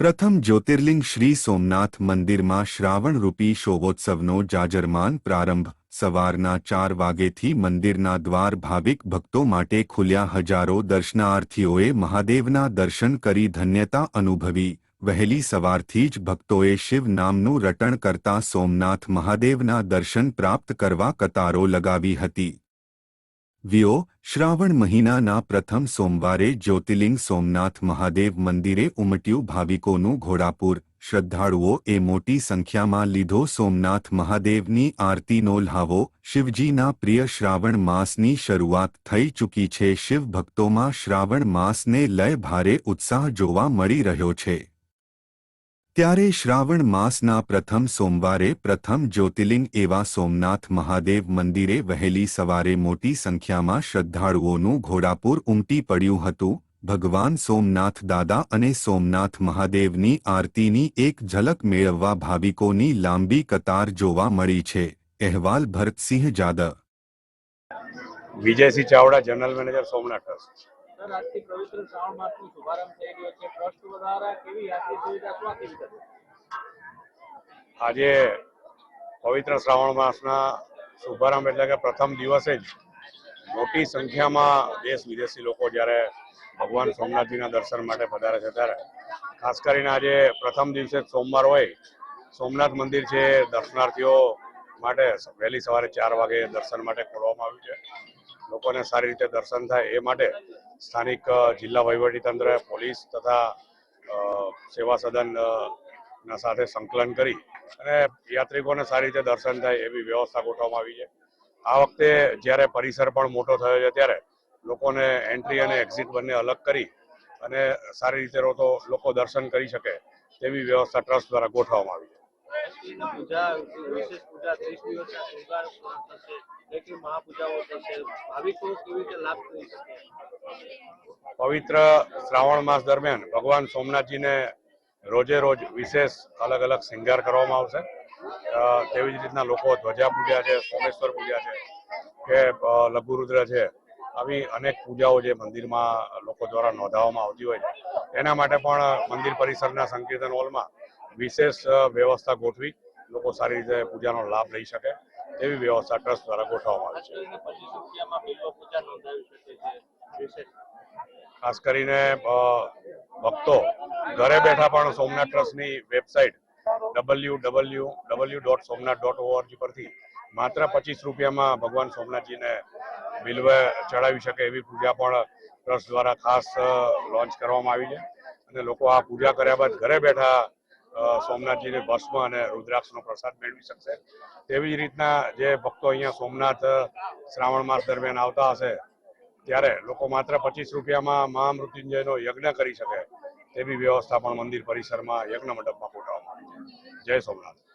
પ્રથમ જ્યોતિર્લિંગ શ્રી સોમનાથ મંદિરમાં શ્રાવણરૂપી શોભોત્સવનો જાજરમાન પ્રારંભ. સવારના ચાર વાગેથી મંદિરના દ્વાર ભાવિક ભક્તો માટે ખુલ્યા હજારો દર્શનાર્થીઓએ મહાદેવના દર્શન કરી ધન્યતા અનુભવી. વહેલી સવારથી જ ભક્તોએ શિવ નામનું રટણ કરતા સોમનાથ મહાદેવના દર્શન પ્રાપ્ત કરવા કતારો લગાવી હતી. વિયો, શ્રાવણ મહિનાના પ્રથમ સોમવારે જ્યોતિર્લિંગ સોમનાથ મહાદેવ મંદિરે ઉમટ્યું ભાવિકોનું ઘોડાપુર. શ્રદ્ધાળુઓ એ મોટી સંખ્યામાં લીધો સોમનાથ મહાદેવની આરતીનો લ્હાવો. શિવજીના પ્રિય શ્રાવણ માસની શરૂઆત થઈ ચૂકી છે. શિવ ભક્તોમાં શ્રાવણ માસને લય ભારે ઉત્સાહ જોવા મળી રહ્યો છે. ત્યારે શ્રાવણ માસના પ્રથમ સોમવારે પ્રથમ જ્યોતિર્લિંગ એવા સોમનાથ મહાદેવ મંદિરે વહેલી સવારે મોટી સંખ્યામાં શ્રદ્ધાળુઓનું ઘોડાપુર ઉમટી પડ્યું હતું. ભગવાન સોમનાથ દાદા અને સોમનાથ મહાદેવની આરતીની એક ઝલક મેળવવા ભાવિકોની લાંબી કતાર જોવા મળી છે. અહેવાલ ભરતસિંહ જાદવ. વિજયસિંહ ચાવડા, જનરલ મેનેજર સોમનાથ આજે પવિત્ર શ્રાવણ માસના શુભારંભ એટલે કે પ્રથમ દિવસે જ મોટી સંખ્યામાં દેશ વિદેશી લોકો જ્યારે ભગવાન સોમનાથજીના દર્શન માટે પધારે છે ત્યારે, ખાસ કરીને આજે પ્રથમ દિવસે સોમવાર હોય, સોમનાથ મંદિર છે દર્શનાર્થીઓ માટે વહેલી સવારે ચાર વાગે દર્શન માટે ખોલવામાં આવ્યું છે. લોકોને સારી રીતે દર્શન થાય એ માટે સ્થાનિક જિલ્લા વહીવટીતંત્ર પોલીસ તથા સેવા સદન ના સાથે સંકલન કરી અને યાત્રિકોને સારી રીતે દર્શન થાય એવી વ્યવસ્થા ગોઠવવામાં આવી છે. આ વખતે જ્યારે પરિસર પણ મોટો થયો છે ત્યારે લોકોને એન્ટ્રી અને એક્ઝિટ બંને અલગ કરી અને સારી રીતે તો લોકો દર્શન કરી શકે તેવી વ્યવસ્થા ટ્રસ્ટ દ્વારા ગોઠવવામાં આવી છે. પૂજા, વિશેષ પૂજા ત્રીસ દિવસના શૃંગાર થશે કેટલી મહાપૂજાઓ થશે. ભાવિકો કેવી રીતે લાભ કરી શકે? પવિત્ર શ્રાવણ માસ દરમિયાન ભગવાન સોમનાથજીને રોજે રોજ વિશેષ અલગ અલગ શૃંગાર કરવામાં આવશે. તેવી જ રીતના લોકો ધ્વજા પૂજા છે, સોમેશ્વર પૂજા છે, કે લઘુરુદ્ર છે, આવી અનેક પૂજાઓ જે મંદિરમાં લોકો દ્વારા નોંધાવવામાં આવતી હોય છે. એના માટે પણ મંદિર પરિસરના સંકીર્તન હોલમાં વિશેષ વ્યવસ્થા ગોઠવી લોકો સારી રીતે પૂજાનો લાભ લઈ શકે તેવી વ્યવસ્થા ટ્રસ્ટ દ્વારા ગોઠવવામાં આવી છે. ખાસ કરીને ભક્તો ઘરે બેઠા પણ સોમનાથ ટ્રસ્ટની website W W W dot Somnath dot ORG પરથી માત્ર પચીસ રૂપિયામાં ભગવાન સોમનાથજીને બિલવે ચડાવી શકે એવી પૂજા પણ ટ્રસ્ટ દ્વારા ખાસ લોન્ચ કરવામાં આવી છે. અને લોકો આ પૂજા કર્યા બાદ ઘરે બેઠા સોમનાથજીને ભસ્મ અને રુદ્રાક્ષનો પ્રસાદ મેળવી શકશે. તેવી જ રીતના જે ભક્તો અહીંયા સોમનાથ, શ્રાવણ માસ દરમિયાન આવતા હશે, ત્યારે લોકો માત્ર પચીસ રૂપિયામાં મહામૃત્યુંજયનો યજ્ઞ કરી શકે, તેવી વ્યવસ્થા પણ મંદિર પરિસરમાં યજ્ઞ મંડપમાં ગોઠવવામાં આવી છે. જય સોમનાથ.